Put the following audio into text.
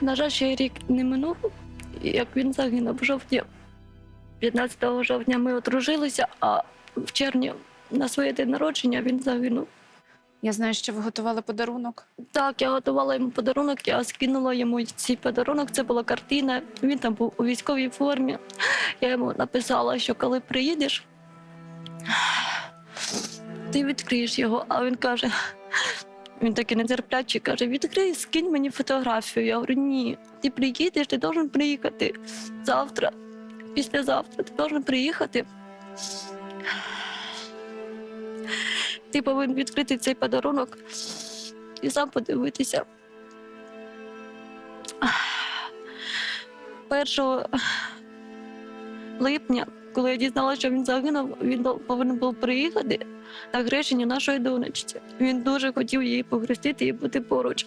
На жаль, ще рік не минув, як він загинув в жовтні. 15 жовтня ми одружилися, а в червні на своє день народження він загинув. Я знаю, що ви готували подарунок. Так, я готувала йому подарунок, я скинула йому цей подарунок. Це була картина. Він там був у військовій формі. Я йому написала, що коли приїдеш, ти відкриєш його. А він каже: він такий нетерплячий, каже: відкрий, скинь мені фотографію. Я говорю, ні, ти приїдеш, ти должен приїхати завтра, післязавтра, ти должен приїхати. Ти повинен відкрити цей подарунок і сам подивитися. 1 липня, коли я дізналася, що він загинув, він повинен був приїхати на хрещення нашої донечці. Він дуже хотів її похрестити і бути поруч.